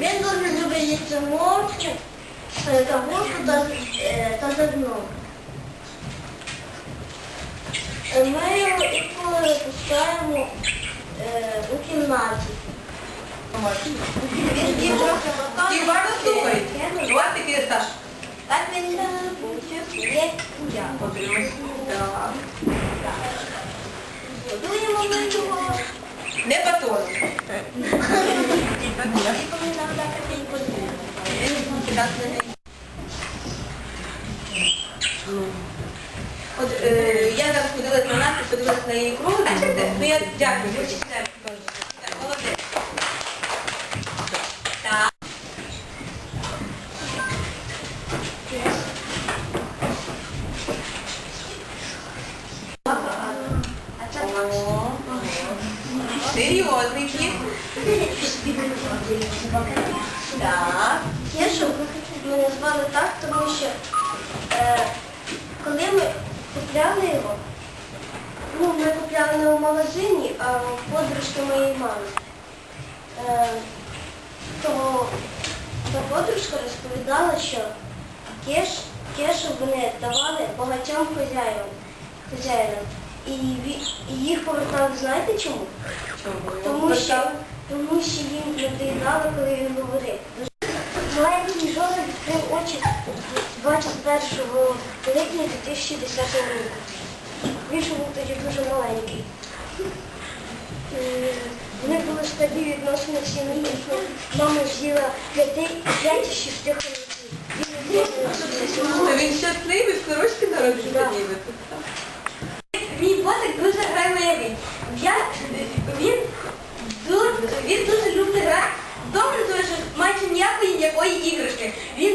Він дуже любить їсти мовчки, кавушку та, е, та зерно. Е, Ми його інколи пускаємо е, у кімнаті. Уважно слухають. Ось такий стаж. Так він вчив, як я. Годуємо ми його. Не батон. І коли нам так він подає. От е, я зараз подивилась на нас, подивилась на її кругу. Бачите? Ну я дякую. Ви читаєте теж. Так, Молодець. Так. Це Серйозний. Так. Назвали так, тому що е, коли ми купляли його, ну, ми купляли не у магазині, а у подружки моєї мами. Е, то та подружка розповідала, що кеш, кешу вони давали багатьом хазяїнам. хазяїнам. І, і їх повертали, знаєте чому? Чому? Тому що, тому що їм не доїдали, коли він говорив. Маленький Жора відкрив очі 21 липня 2010 року. Він був тоді дуже маленький. В них були стабільні відносини в сім'ї, мама з'їла п'яти, п'ять чи шести хомяків. Він щасливий, народився Да. ніби. Мій ботик дуже. Я, він, дуже, він дуже любить грати. Тому що майже ніякої ніякої іграшки. Він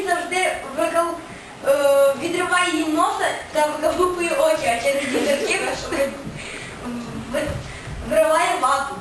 відриває їй носа та викапує очі, а через дірки вириває вату.